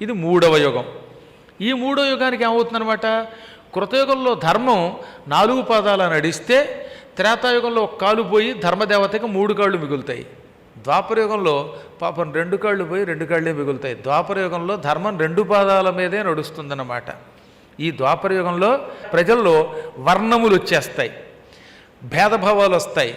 ఇది మూడవ యుగం. ఈ మూడో యుగానికి ఏమవుతుందనమాట కృతయుగంలో ధర్మం నాలుగు పాదాల నడిస్తే త్రేతాయుగంలో ఒక కాలు పోయి ధర్మదేవతకి మూడు కాళ్ళు మిగులుతాయి. ద్వాపరయుగంలో పాపం రెండు కాళ్ళు పోయి రెండు కాళ్ళే మిగులుతాయి. ద్వాపరయుగంలో ధర్మం రెండు పాదాల మీదే నడుస్తుందన్నమాట. ఈ ద్వాపరయుగంలో ప్రజల్లో వర్ణములు వచ్చేస్తాయి. భేదభావాలు వస్తాయి.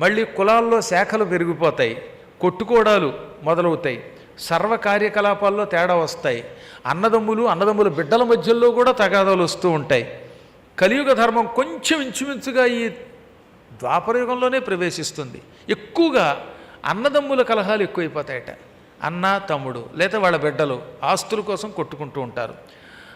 మళ్ళీ కులాల్లో శాఖలు పెరిగిపోతాయి. కొట్టుకోడాలు మొదలవుతాయి. సర్వ కార్యకలాపాల్లో తేడా వస్తాయి. అన్నదమ్ములు అన్నదమ్ముల బిడ్డల మధ్యలో కూడా తగాదాలు వస్తూ ఉంటాయి. కలియుగ ధర్మం కొంచెం ఇంచుమించుగా ఈ ద్వాపరయుగంలోనే ప్రవేశిస్తుంది. ఎక్కువగా అన్నదమ్ముల కలహాలు ఎక్కువైపోతాయట. అన్న తమ్ముడు లేదా వాళ్ళ బిడ్డలు ఆస్తుల కోసం కొట్టుకుంటూ ఉంటారు.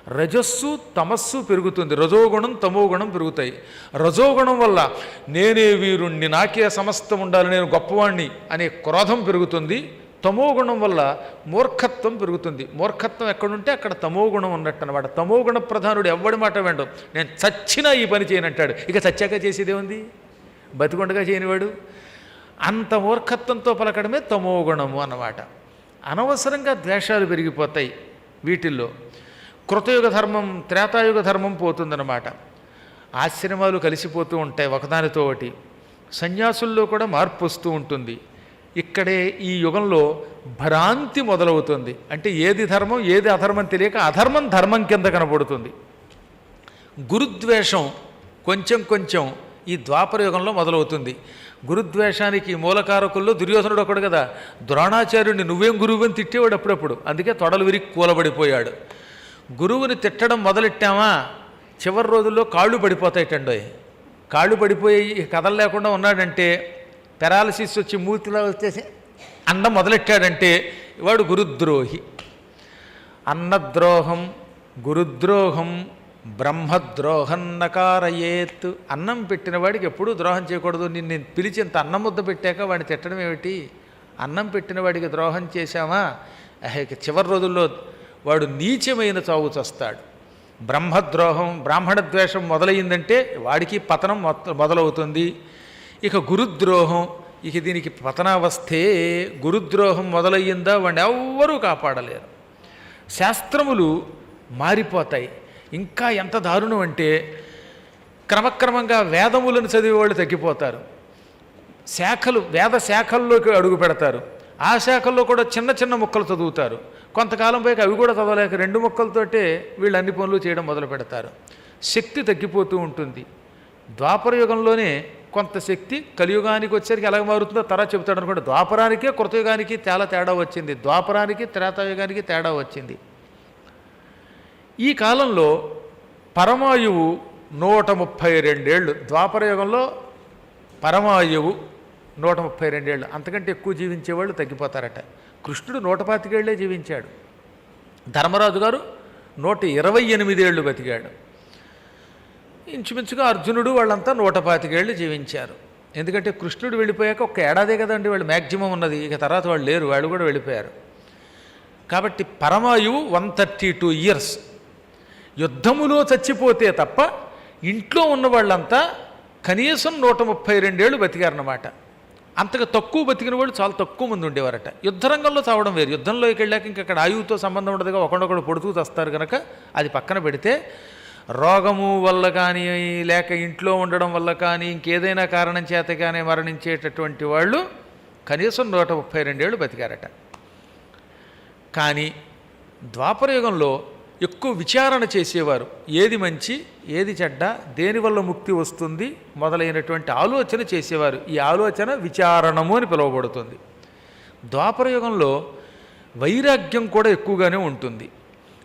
రజస్సు తమస్సు పెరుగుతుంది. రజోగుణం తమోగుణం పెరుగుతాయి. రజోగుణం వల్ల నేనే వీరుణ్ణి నాకే సమస్తం ఉండాలి నేను గొప్పవాణ్ణి అనే క్రోధం పెరుగుతుంది. తమో గుణం వల్ల మూర్ఖత్వం పెరుగుతుంది. మూర్ఖత్వం ఎక్కడుంటే అక్కడ తమో గుణం ఉన్నట్టు అనమాట తమో గుణ ప్రధానుడు ఎవ్వడి మాట వెండు నేను చచ్చినా ఈ పని చేయనంటాడు ఇక చచ్చాక చేసేదే ఉంది బతికొండగా చేయనివాడు? అంత మూర్ఖత్వంతో పలకడమే తమో గుణము అన్నమాట. అనవసరంగా ద్వేషాలు పెరిగిపోతాయి వీటిల్లో. కృతయుగ ధర్మం త్రేతాయుగ ధర్మం పోతుందన్నమాట. ఆశ్రమాలు కలిసిపోతూ ఉంటాయి ఒకదానితో ఒకటి. సన్యాసుల్లో కూడా మార్పు వస్తూ ఉంటుంది. ఇక్కడే ఈ యుగంలో భ్రాంతి మొదలవుతుంది. అంటే ఏది ధర్మం ఏది అధర్మం తెలియక అధర్మం ధర్మం కింద కనబడుతుంది. గురుద్వేషం కొంచెం కొంచెం ఈ ద్వాపర యుగంలో మొదలవుతుంది. గురుద్వేషానికి మూలకారకుల్లో దుర్యోధనుడు ఒకడు కదా. ద్రోణాచార్యుడిని నువ్వేం గురువుని తిట్టేవాడు అప్పుడప్పుడు. అందుకే తొడలు విరిగి కూలబడిపోయాడు. గురువుని తిట్టడం మొదలెట్టామా? చివరి రోజుల్లో కాళ్ళు పడిపోతాయిటండోయ్ కాళ్ళు పడిపోయి కథలు లేకుండా ఉన్నాడంటే పెరాలసిస్ వచ్చి మూతిలో వచ్చేసి అండం మొదలెట్టాడంటే వాడు గురుద్రోహి. అన్నద్రోహం గురుద్రోహం బ్రహ్మద్రోహన్నకారయేత్. అన్నం పెట్టిన వాడికి ఎప్పుడూ ద్రోహం చేయకూడదు. నిన్ను పిలిచి ఇంత అన్నం ముద్ద పెట్టాక వాడిని తిట్టడం ఏమిటి? అన్నం పెట్టిన వాడికి ద్రోహం చేశామా? చివరి రోజుల్లో వాడు నీచమైన చావు చస్తాడు. బ్రహ్మద్రోహం బ్రాహ్మణ ద్వేషం మొదలయ్యిందంటే వాడికి పతనం మొదలవుతుంది. ఇక గురుద్రోహం ఇక దీనికి పతనావస్థే గురుద్రోహం మొదలయ్యిందా వాడిని ఎవ్వరూ కాపాడలేరు. శాస్త్రములు మారిపోతాయి. ఇంకా ఎంత దారుణం అంటే క్రమక్రమంగా వేదములను చదివే వాళ్ళు తగ్గిపోతారు. శాఖలు వేద శాఖల్లోకి అడుగు పెడతారు. ఆ శాఖల్లో కూడా చిన్న చిన్న ముక్కలు చదువుతారు. కొంతకాలం పైకి అవి కూడా చదవలేక రెండు ముక్కలతోటే వీళ్ళు అన్ని పనులు చేయడం మొదలు పెడతారు శక్తి తగ్గిపోతూ ఉంటుంది. ద్వాపర యుగంలోనే కొంత శక్తి కలియుగానికి వచ్చేసరికి ఎలా మారుతుందో తర్వాత చెబుతాడు అనుకోండి. ద్వాపరానికే కృతయుగానికి చాలా తేడా వచ్చింది. ద్వాపరానికి త్రేతాయుగానికి తేడా వచ్చింది. ఈ కాలంలో పరమాయువు నూట ముప్పై రెండేళ్ళు ద్వాపర యుగంలో పరమాయువు నూట ముప్పై రెండేళ్ళు అంతకంటే ఎక్కువ జీవించేవాళ్ళు తగ్గిపోతారట. కృష్ణుడు నూట పాతికేళ్ళే జీవించాడు. ధర్మరాజు గారు నూట ఇరవై ఎనిమిదేళ్ళు బతికాడు. ఇంచుమించుగా అర్జునుడు వాళ్ళంతా నూట పాతికేళ్ళు జీవించారు. ఎందుకంటే కృష్ణుడు వెళ్ళిపోయాక ఒక ఏడాదే కదండి వాళ్ళు మ్యాక్సిమం ఉన్నది. ఇక తర్వాత వాళ్ళు లేరు వాళ్ళు కూడా వెళ్ళిపోయారు. కాబట్టి పరమాయువు వన్ థర్టీ టూ ఇయర్స్. యుద్ధములో చచ్చిపోతే తప్ప ఇంట్లో ఉన్న వాళ్ళంతా కనీసం నూట ముప్పై రెండేళ్ళు బతికారన్నమాట. అంతగా తక్కువ బతికిన వాళ్ళు చాలా తక్కువ మంది ఉండేవారట. యుద్ధరంగంలో చావడం వేరు. యుద్ధంలోకి వెళ్ళాక ఇంక అక్కడ ఆయువుతో సంబంధం ఉండదుగా ఒకడొకడు పొడుతూ తెస్తారు కనుక అది పక్కన పెడితే రోగము వల్ల కానీ లేక ఇంట్లో ఉండడం వల్ల కానీ ఇంకేదైనా కారణం చేత కానీ మరణించేటటువంటి వాళ్ళు కనీసం నూట ముప్పై రెండేళ్ళు బతికారట. కానీ ద్వాపరయుగంలో ఎక్కువ విచారణ చేసేవారు. ఏది మంచి ఏది చెడ్డ దేనివల్ల ముక్తి వస్తుంది మొదలైనటువంటి ఆలోచన చేసేవారు. ఈ ఆలోచన విచారణము అని పిలువబడుతుంది. ద్వాపరయుగంలో వైరాగ్యం కూడా ఎక్కువగానే ఉంటుంది.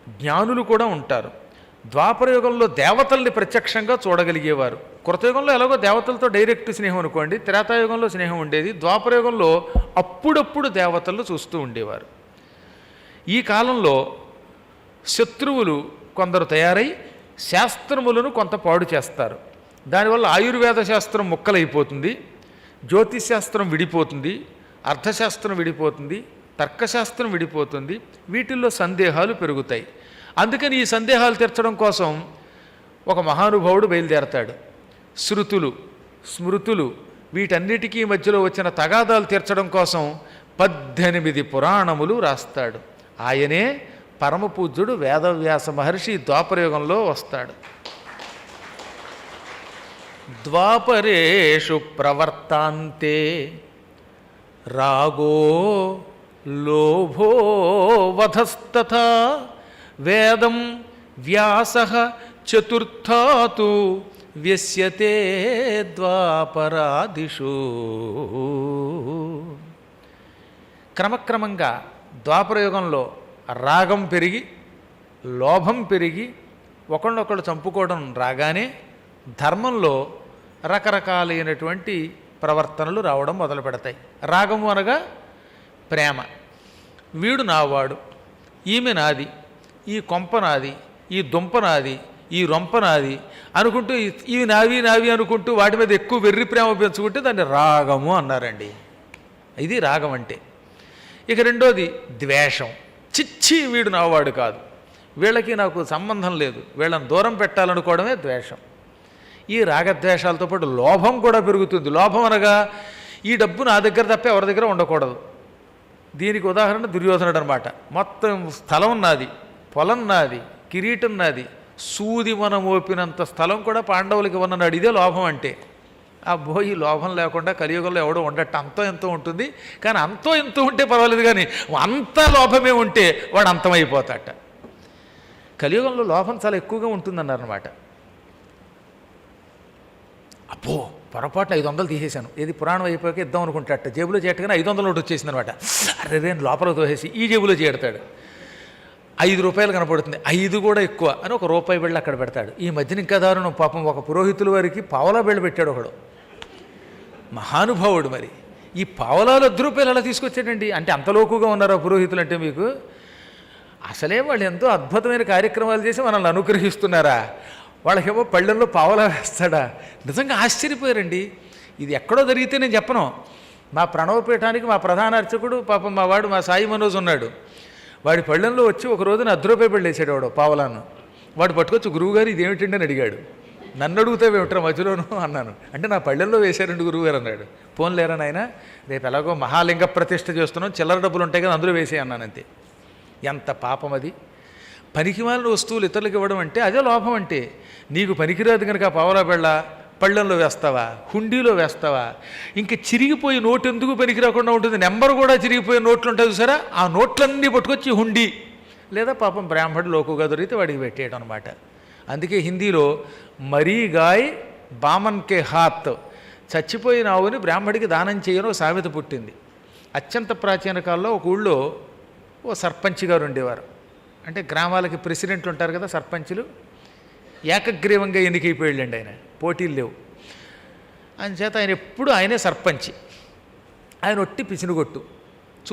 జ్ఞానులు కూడా ఉంటారు. ద్వాపరయుగంలో దేవతల్ని ప్రత్యక్షంగా చూడగలిగేవారు. కృతయుగంలో ఎలాగో దేవతలతో డైరెక్ట్ స్నేహం అనుకోండి త్రేతాయుగంలో స్నేహం ఉండేది ద్వాపరయుగంలో అప్పుడప్పుడు దేవతలను చూస్తూ ఉండేవారు. ఈ కాలంలో శత్రువులు కొందరు తయారై శాస్త్రములను కొంత పాడు చేస్తారు. దానివల్ల ఆయుర్వేద శాస్త్రం ముక్కలైపోతుంది జ్యోతిష్ శాస్త్రం విడిపోతుంది అర్థశాస్త్రం విడిపోతుంది తర్కశాస్త్రం విడిపోతుంది వీటిల్లో సందేహాలు పెరుగుతాయి. అందుకని ఈ సందేహాలు తీర్చడం కోసం ఒక మహానుభావుడు బయలుదేరతాడు. శృతులు స్మృతులు వీటన్నిటికీ మధ్యలో వచ్చిన తగాదాలు తీర్చడం కోసం పద్దెనిమిది పురాణములు రాస్తాడు. ఆయనే పరమపూజ్యుడు వేదవ్యాస మహర్షి ద్వాపరయుగంలో వస్తాడు. ద్వాపరేషు ప్రవర్తాంతే రాగో లోభో వధస్తథా వేదం వ్యాస చతుర్థాతు వ్యస్యతే ద్వాపరాదిషు. క్రమక్రమంగా ద్వాపరయుగంలో రాగం పెరిగి లోభం పెరిగి ఒకళ్ళొకళ్ళు చంపుకోవడం రాగానే ధర్మంలో రకరకాలైనటువంటి ప్రవర్తనలు రావడం మొదలు పెడతాయి. రాగము అనగా ప్రేమ. వీడు నావాడు ఈమె నాది ఈ కొంప నాది ఈ దుంప నాది ఈ రొంప నాది అనుకుంటూ ఈ ఇవి నావి నావి అనుకుంటూ వాటి మీద ఎక్కువ వెర్రి ప్రేమ పెంచుకుంటే దాన్ని రాగము అన్నారండి. ఇది రాగం అంటే. ఇక రెండోది ద్వేషం. చిచ్చి వీడు నావాడు కాదు. వీళ్ళకి నాకు సంబంధం లేదు. వీళ్ళని దూరం పెట్టాలనుకోవడమే ద్వేషం. ఈ రాగద్వేషాలతో పాటు లోభం కూడా పెరుగుతుంది. లోభం అనగా ఈ డబ్బు నా దగ్గర తప్ప ఎవరి దగ్గర ఉండకూడదు. దీనికి ఉదాహరణ దుర్యోధనుడు అనమాట మొత్తం స్థలం నాది. పొలం నాది కిరీటం నాది సూది మనం ఓపినంత స్థలం కూడా పాండవులకి ఉన్ననాడు ఇదే లోభం అంటే. అబ్బో ఈ లోభం లేకుండా కలియుగంలో ఎవడో ఉండట అంతో ఎంతో ఉంటుంది. కానీ అంతో ఎంతో ఉంటే పర్వాలేదు కానీ అంత లోభమే ఉంటే వాడు అంతమైపోతాట. కలియుగంలో లోభం చాలా ఎక్కువగా ఉంటుందన్నారనమాట అబ్బో పొరపాటున ఐదు వందలు తీసేశాను. ఏది పురాణం అయిపోయాక ఇద్దాం అనుకుంటాట. జేబులో చేయటగానే ఐదు వందల నోటు వచ్చేసింది అనమాట అరే రేను లోపల తోసేసి ఈ జేబులో చేడతాడు ఐదు రూపాయలు కనపడుతుంది. ఐదు కూడా ఎక్కువ అని ఒక రూపాయి బిళ్ళ అక్కడ పెడతాడు. ఈ మధ్యన ఇంకా దారుణం. పాపం ఒక పురోహితుల వారికి పావలా బిళ్ళ పెట్టాడు ఒకడు. మహానుభావుడు మరి. ఈ పావలాలు వద్ద రూపాయలు ఎలా తీసుకొచ్చాడండి? అంటే అంత లోకుగా ఉన్నారా పురోహితులు అంటే మీకు? అసలే వాళ్ళు ఎంతో అద్భుతమైన కార్యక్రమాలు చేసి మనల్ని అనుగ్రహిస్తున్నారా? వాళ్ళకేమో పళ్ళల్లో పావలా వేస్తాడా? నిజంగా ఆశ్చర్యపోయారండి. ఇది ఎక్కడో జరిగితే నేను చెప్పను. మా ప్రణవపీఠానికి మా ప్రధాన అర్చకుడు పాపం మా వాడు మా సాయి మనోజ్ ఉన్నాడు. వాడి పళ్ళెంలో వచ్చి ఒక రోజున అర్ధ రూపాయి పళ్ళు వేసాడు వాడు పావలాను వాడు పట్టుకొచ్చి గురువుగారు ఇదేమిటండి అని అడిగాడు. నన్ను అడుగుతావేమిట్రా మధ్యలోను? అన్నాను. అంటే నా పళ్ళెల్లో వేశారండి గురువుగారు అన్నాడు. ఫోన్ లేరా నాయన? రేపు ఎలాగో మహాలింగ ప్రతిష్ఠ చేస్తున్నాం. చిల్లర డబ్బులు ఉంటాయి కదా అందులో వేసే అన్నాను అంతే. ఎంత పాపం అది. పనికిమాలిన వస్తువులు ఇతరులకు ఇవ్వడం అంటే అదే లోపం అంటే నీకు పనికిరాదు కనుక పావలా బెళ్ళ పళ్ళెంలో వేస్తావా? హుండీలో వేస్తావా? ఇంకా చిరిగిపోయి నోటు ఎందుకు పనికి రాకుండా ఉంటుంది? నెంబర్ కూడా చిరిగిపోయే నోట్లు ఉంటుంది సరే ఆ నోట్లన్నీ పట్టుకొచ్చి హుండీ. లేదా పాపం బ్రాహ్మణుడు లోకుగా దొరికితే వాడికి పెట్టేయడం అనమాట అందుకే హిందీలో మరీ గాయ్ బామన్ కే హాత్. చచ్చిపోయిన ఆవుని బ్రాహ్మడికి దానం చేయని ఒక సామెత పుట్టింది. అత్యంత ప్రాచీన కాలంలో ఒక ఊళ్ళో ఓ సర్పంచ్ గారు ఉండేవారు. అంటే గ్రామాలకి ప్రెసిడెంట్లు ఉంటారు కదా సర్పంచులు. ఏకగ్రీవంగా ఎన్నికైపోయాళ్ళండి ఆయన. పోటీలు లేవు. ఆయన చేత ఆయన ఎప్పుడు ఆయనే సర్పంచి. ఆయన ఒట్టి పిసినుగొట్టు.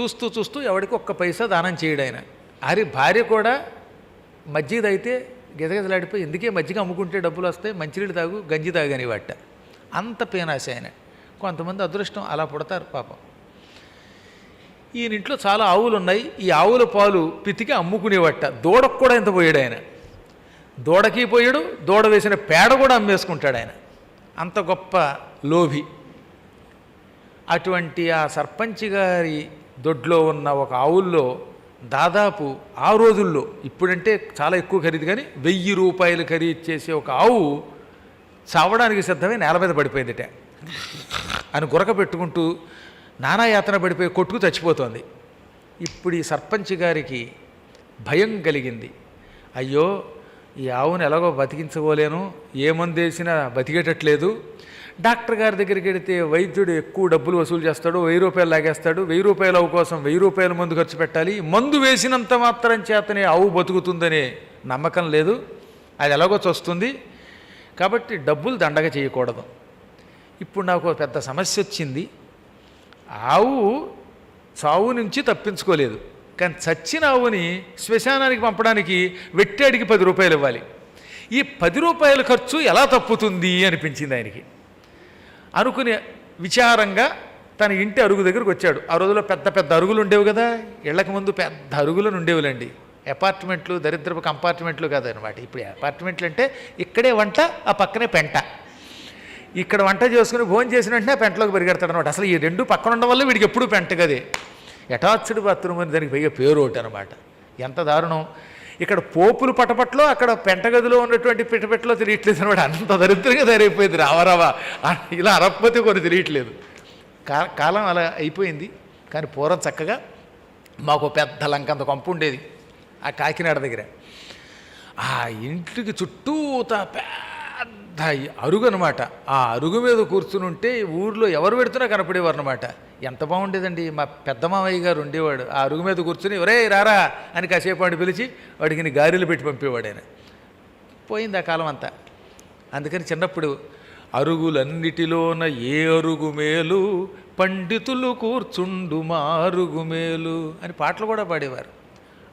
చూస్తూ చూస్తూ ఎవడికి ఒక్క పైసా దానం చేయడు ఆయన అరి భార్య కూడా మజ్జిగదైతే గెదగెదలాడిపోయి ఎందుకే మజ్జిగ అమ్ముకుంటే డబ్బులు వస్తాయి మంచినీళ్ళు తాగు గంజి తాగని వాట అంత పేనాశ ఆయన. కొంతమంది అదృష్టం అలా పుడతారు పాపం. ఈయనింట్లో చాలా ఆవులు ఉన్నాయి ఈ ఆవుల పాలు పితికి అమ్ముకునేవట. దూడకు కూడా ఎంత పోయాడు ఆయన దూడకి పోయాడు దూడ వేసిన పేడ కూడా అమ్మేసుకుంటాడు ఆయన. అంత గొప్ప లోభి. అటువంటి ఆ సర్పంచ్ గారి దొడ్లో ఉన్న ఒక ఆవుల్లో దాదాపు ఆ రోజుల్లో ఇప్పుడంటే చాలా ఎక్కువ ఖరీదు కానీ వెయ్యి రూపాయలు ఖరీదు చేసే ఒక ఆవు చావడానికి సిద్ధమై నేల మీద పడిపోయిందిట. అని గురక పెట్టుకుంటూ నానా యాతన పడిపోయి కొట్టుకు చచ్చిపోతోంది. ఇప్పుడు ఈ సర్పంచ్ గారికి భయం కలిగింది. అయ్యో ఈ ఆవును ఎలాగో బతికించుకోలేను ఏ మందు వేసినా బతికేటట్లేదు. డాక్టర్ గారి దగ్గరికి వెళితే వైద్యుడు ఎక్కువ డబ్బులు వసూలు చేస్తాడు వెయ్యి రూపాయలు లాగేస్తాడు. వెయ్యి రూపాయల ఆవు కోసం వెయ్యి రూపాయల మందు ఖర్చు పెట్టాలి. మందు వేసినంత మాత్రం చేతనే ఆవు బతుకుతుందనే నమ్మకం లేదు. అది ఎలాగో చస్తుంది. కాబట్టి డబ్బులు దండగ చేయకూడదు. ఇప్పుడు నాకు పెద్ద సమస్య వచ్చింది. ఆవు చావు నుంచి తప్పించుకోలేదు. కానీ చచ్చిన ఆవుని శ్మశానానికి పంపడానికి వెట్టాడికి పది రూపాయలు ఇవ్వాలి. ఈ పది రూపాయల ఖర్చు ఎలా తప్పుతుంది అనిపించింది ఆయనకి. అనుకునే విచారంగా తన ఇంటి అరుగు దగ్గరకు వచ్చాడు. ఆ రోజుల్లో పెద్ద పెద్ద అరుగులు ఉండేవి కదా. ఇళ్ళకి ముందు పెద్ద అరుగులు ఉండేవిలండి. అపార్ట్మెంట్లు దరిద్రపు కంపార్ట్మెంట్లు కాదనమాట ఇప్పుడు అపార్ట్మెంట్లు అంటే ఇక్కడే వంట ఆ పక్కనే పెంట. ఇక్కడ వంట చేసుకుని భోజనం చేసిన వెంటనే ఆ పెంటలోకి పరిగెడతాడు అనమాట అసలు ఈ రెండు పక్కన ఉండడం వల్ల వీడికి ఎప్పుడూ పెంట కదే అటాచ్డ్ బాత్రూమ్ అని దానికి పైగా పేరు ఒకటి అనమాట ఎంత దారుణం. ఇక్కడ పోపులు పటపట్లో అక్కడ పెంటగదిలో ఉన్నటువంటి పిటపెట్లో తెలియట్లేదు అనమాట అంత దరిద్రంగా తయారైపోయింది రావరావా. ఆ- ఇలా అరపతి కొన్ని తెలియట్లేదు. కా కాలం అలా అయిపోయింది. కానీ పూర్వం చక్కగా మాకు పెద్ద లంకంత కొంప ఉండేది. ఆ కాకినాడ దగ్గర. ఆ ఇంటికి చుట్టూ పెద్ద అరుగు అనమాట ఆ అరుగు మీద కూర్చుని ఉంటే ఊర్లో ఎవరు పెడుతున్నా కనపడేవారు అనమాట ఎంత బాగుండేదండి. మా పెద్ద మామయ్య గారు ఉండేవాడు. ఆ అరుగు మీద కూర్చుని ఒరే రారా అని కాసేపు వాడిని పిలిచి వాడికి గారెలు పెట్టి పంపేవాడు ఆయన. పోయింది ఆ కాలం అంతా. అందుకని చిన్నప్పుడు అరుగులన్నిటిలోన ఏ అరుగు మేలు పండితులు కూర్చుండు మా అరుగు మేలు అని పాటలు కూడా పాడేవారు.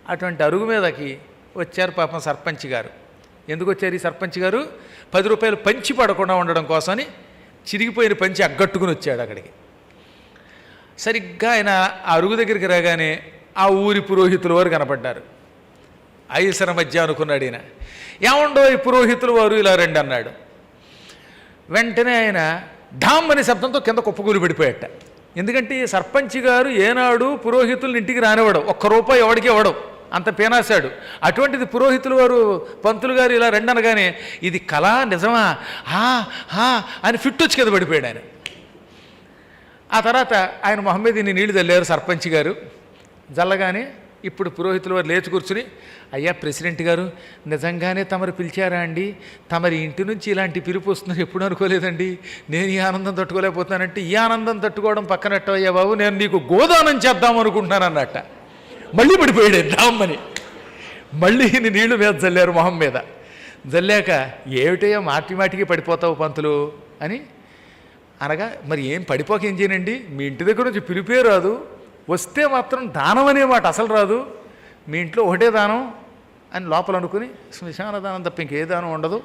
అటువంటి అరుగు మీదకి వచ్చారు పాపం సర్పంచ్ గారు. ఎందుకు వచ్చారు ఈ సర్పంచ్ గారు? పది రూపాయలు పంచి పడకుండా ఉండడం కోసమని చిరిగిపోయిన పంచి అగ్గట్టుకుని వచ్చాడు అక్కడికి. సరిగ్గా ఆయన ఆ అరుగు దగ్గరికి రాగానే ఆ ఊరి పురోహితుల వారు కనపడ్డారు. ఐసర మధ్య అనుకున్నాడు ఈయన. ఏముండో ఈ పురోహితులు వారు ఇలా రండి అన్నాడు. వెంటనే ఆయన ధామ్ అనే శబ్దంతో కింద కుప్పకూలు పడిపోయాట. ఎందుకంటే ఈ సర్పంచ్ గారు ఏనాడు పురోహితుల్ని ఇంటికి రానివ్వడం. ఒక్క రూపాయి ఎవడికి ఇవ్వడం. అంత పేనాశాడు. అటువంటిది పురోహితులు వారు పంతులు గారు ఇలా రండి అనగానే ఇది కళ నిజమా? హా హా అని ఫిట్ వచ్చి కింద పడిపోయాడు ఆయన. ఆ తర్వాత ఆయన మొహమ్మదీని నీళ్ళు చల్లారు సర్పంచ్ గారు. జల్లగానే ఇప్పుడు పురోహితులు వారు లేచి కూర్చుని అయ్యా ప్రెసిడెంట్ గారు నిజంగానే తమరు పిలిచారా అండి? తమరి ఇంటి నుంచి ఇలాంటి పిలుపు వస్తుందని ఎప్పుడు అనుకోలేదండి? నేను ఈ ఆనందం తట్టుకోలేకపోతున్నానంటే ఈ ఆనందం తట్టుకోవడం పక్కనట్టు అయ్యా బాబు నేను నీకు గోదానం చేద్దాం అనుకుంటున్నాను అన్నట్ట మళ్ళీ పడిపోయాడు రామ్మని మళ్ళీ ఇన్ని నీళ్ళు మీద చల్లారు మొహం మీద. జల్లాక ఏమిటయో మాటి మాటికి పడిపోతావు పంతులు అని అనగా మరి ఏం పడిపోక ఏం చేయనండి? మీ ఇంటి దగ్గర నుంచి పిలిపే రాదు. వస్తే మాత్రం దానం అనే మాట అసలు రాదు. మీ ఇంట్లో ఒకటే దానం అని లోపల అనుకుని శ్మశాన దానం తప్ప ఇంకే దానం ఉండదు.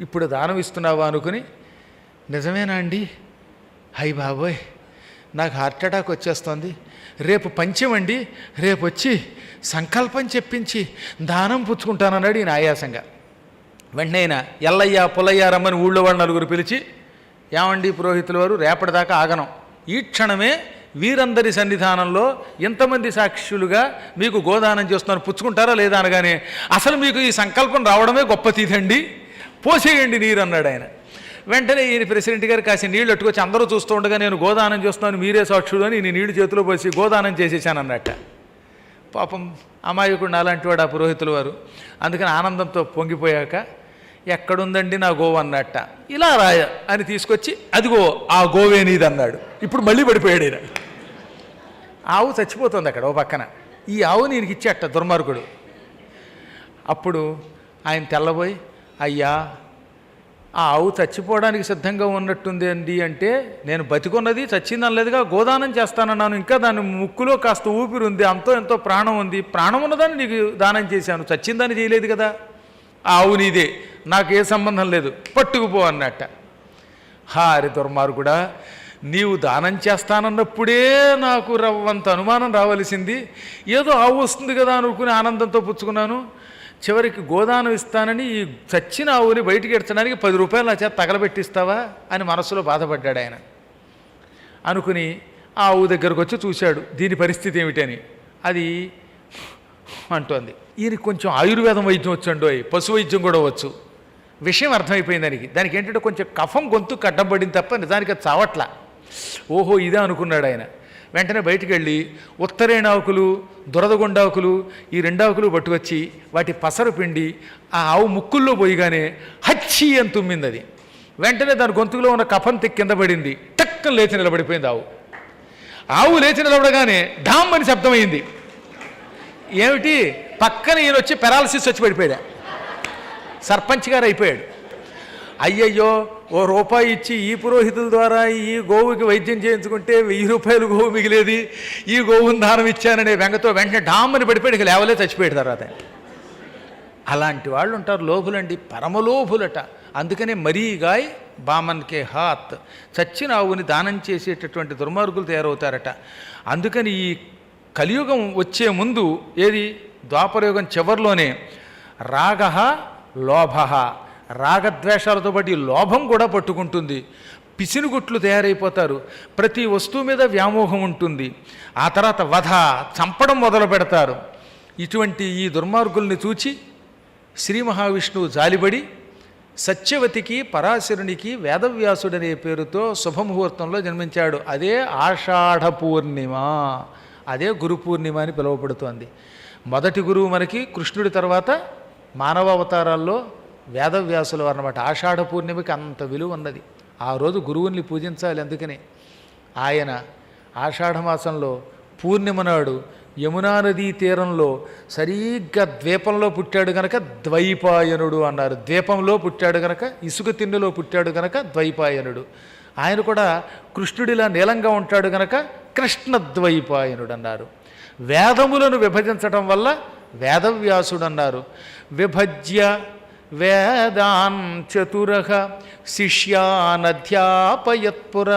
ఇప్పుడు దానం ఇస్తున్నావా? అనుకుని నిజమేనా అండి? హై బాబోయ్ నాకు హార్ట్ అటాక్ వచ్చేస్తుంది. రేపు పంచమండి రేపు వచ్చి సంకల్పం చెప్పించి దానం పుచ్చుకుంటానన్నాడు ఈయన ఆయాసంగా. వెంటనే ఆయన ఎల్లయ్య పుల్లయ్య రమ్మని ఊళ్ళో వాళ్ళు నలుగురు పిలిచి ఏమండి పురోహితుల వారు రేపటిదాకా ఆగనం. ఈ క్షణమే వీరందరి సన్నిధానంలో ఎంతమంది సాక్షులుగా మీకు గోదానం చేస్తున్నాను పుచ్చుకుంటారా లేదా అనగానే అసలు మీకు ఈ సంకల్పం రావడమే గొప్ప తీదండి పోసేయండి నీరు అన్నాడు ఆయన. వెంటనే ఈయన ప్రెసిడెంట్ గారు కాసి నీళ్ళు అట్టుకొచ్చి అందరూ చూస్తూ ఉండగా నేను గోదానం చేస్తున్నాను మీరే సాక్షులు అని నేను నీళ్ళు చేతిలో పోసి గోదానం చేసేసాను అన్నట్ట. పాపం అమాయకుడు అలాంటి వాడు ఆ పురోహితుల వారు. అందుకని ఆనందంతో పొంగిపోయాక ఎక్కడుందండి నా గోవు? అన్నట్ట. ఇలా రాయ అని తీసుకొచ్చి అదిగో ఆ గోవే నీది అన్నాడు ఇప్పుడు మళ్ళీ పడిపోయాడు ఈయన. ఆవు చచ్చిపోతుంది అక్కడ ఓ పక్కన. ఈ ఆవు నేను ఇచ్చేట దుర్మార్గుడు. అప్పుడు ఆయన తెల్లబోయి అయ్యా ఆ ఆవు చచ్చిపోవడానికి సిద్ధంగా ఉన్నట్టుంది అండి అంటే నేను బతికున్నది చచ్చిందనలేదుగా గోదానం చేస్తానన్నాను ఇంకా దాని ముక్కులో కాస్త ఊపిరి ఉంది అంతో ఎంతో ప్రాణం ఉంది ప్రాణం ఉన్నదాన్ని నీకు దానం చేశాను చచ్చిందని చేయలేదు కదా? ఆ ఆవు నీదే నాకు ఏ సంబంధం లేదు పట్టుకుపో అన్నట్ట. హారి దుర్మార్గుడా నీవు దానం చేస్తానన్నప్పుడే నాకు రవ్వంత అనుమానం రావలసింది ఏదో ఆవు వస్తుంది కదా అనుకుని ఆనందంతో పుచ్చుకున్నాను చివరికి గోదానం ఇస్తానని ఈ చచ్చిన ఆవుని బయటికి ఎడచడానికి పది రూపాయలు నా చేత తగలబెట్టిస్తావా అని మనసులో బాధపడ్డాడు ఆయన. అనుకుని ఆ ఆవు దగ్గరకు వచ్చి చూశాడు దీని పరిస్థితి ఏమిటని. అది అంటోంది ఈయనకి కొంచెం ఆయుర్వేదం వైద్యం వచ్చండు పశు వైద్యం కూడా వచ్చు. విషయం అర్థమైపోయింది దానికి. దానికి ఏంటంటే కొంచెం కఫం గొంతు కట్టబడింది తప్ప నిజానికి అది చావట్లా. ఓహో ఇదే అనుకున్నాడు ఆయన. వెంటనే బయటికి వెళ్ళి ఉత్తరేణాకులు దురదగొండాకులు ఈ రెండాకులు పట్టుకొచ్చి వాటి పసరు పిండి ఆ ఆవు ముక్కుల్లో పోయిగానే హచ్చి అని తుమ్మింది అది వెంటనే దాని గొంతులో ఉన్న కఫం తెక్కి కింద పడింది. టక్కన లేచి నిలబడిపోయింది ఆవు. ఆవు లేచి నిలబడగానే ఢామ్ అని శబ్దమైంది. ఏమిటి? పక్కన ఈయన వచ్చి పెరాలసిస్ వచ్చి పడిపోయాడు. సర్పంచ్ గారు అయిపోయాడు. అయ్యయ్యో ఓ రూపాయి ఇచ్చి ఈ పురోహితుల ద్వారా ఈ గోవుకి వైద్యం చేయించుకుంటే వెయ్యి రూపాయలు గోవు మిగిలేది. ఈ గోవుని దానం ఇచ్చాననే వెంగతో వెంటనే డామ్మని పడిపోయాడు ఇక లేవలే చచ్చిపోయాడు తర్వాత అలాంటి వాళ్ళు ఉంటారు లోభులండి పరమలోభులట. అందుకనే మరీగాయ్ బామన్కే హాత్. చచ్చిన ఆవుని దానం చేసేటటువంటి దుర్మార్గులు తయారవుతారట. అందుకని ఈ కలియుగం వచ్చే ముందు ఏది? ద్వాపరయుగం చివరిలోనే రాగ లోభ రాగద్వేషాలతో పాటు లోభం కూడా పట్టుకుంటుంది. పిసినుగుట్లు తయారైపోతారు. ప్రతి వస్తువు మీద వ్యామోహం ఉంటుంది. ఆ తర్వాత వధ చంపడం మొదలు పెడతారు. ఇటువంటి ఈ దుర్మార్గుల్ని చూచి శ్రీ మహావిష్ణువు జాలిబడి సత్యవతికి పరాశరునికి వేదవ్యాసుడనే పేరుతో శుభముహూర్తంలో జన్మించాడు. అదే ఆషాఢ పూర్ణిమ. అదే గురు పూర్ణిమ అని పిలువబడుతోంది. మొదటి గురువు మనకి కృష్ణుడి తర్వాత మానవ అవతారాల్లో వేదవ్యాసులు అన్నమాట ఆషాఢ పూర్ణిమకి అంత విలువ ఉన్నది. ఆ రోజు గురువుల్ని పూజించాలి అందుకని. ఆయన ఆషాఢమాసంలో పూర్ణిమ నాడు యమునా నదీ తీరంలో సరిగ్గా ద్వీపంలో పుట్టాడు గనక ద్వైపాయనుడు అన్నారు. ద్వీపంలో పుట్టాడు గనక ఇసుక తిన్నులో పుట్టాడు గనక ద్వైపాయనుడు. ఆయన కూడా కృష్ణుడిలా నీలంగా ఉంటాడు గనక కృష్ణద్వైపాయనుడు అన్నారు. వేదములను విభజించటం వల్ల వేదవ్యాసుడు అన్నారు విభజ్య వేదాన్ చతుర శిష్యానధ్యాపయత్పుర